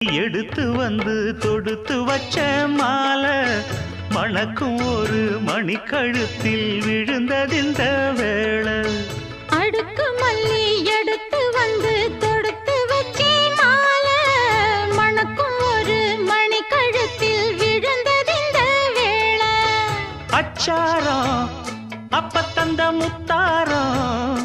எடுத்து வந்து தொடுத்து வச்ச மாலை மணக்கும் ஒரு மணிக்கழுத்தில் விழுந்ததிந்த வேளை. அடுக்கு மல்லி எடுத்து வந்து தொடுத்து வச்சேன் மாலை மணக்கும் ஒரு மணி கழுத்தில் விழுந்ததிந்த வேளை. அச்சாரம் அப்ப தந்த முத்தாரம்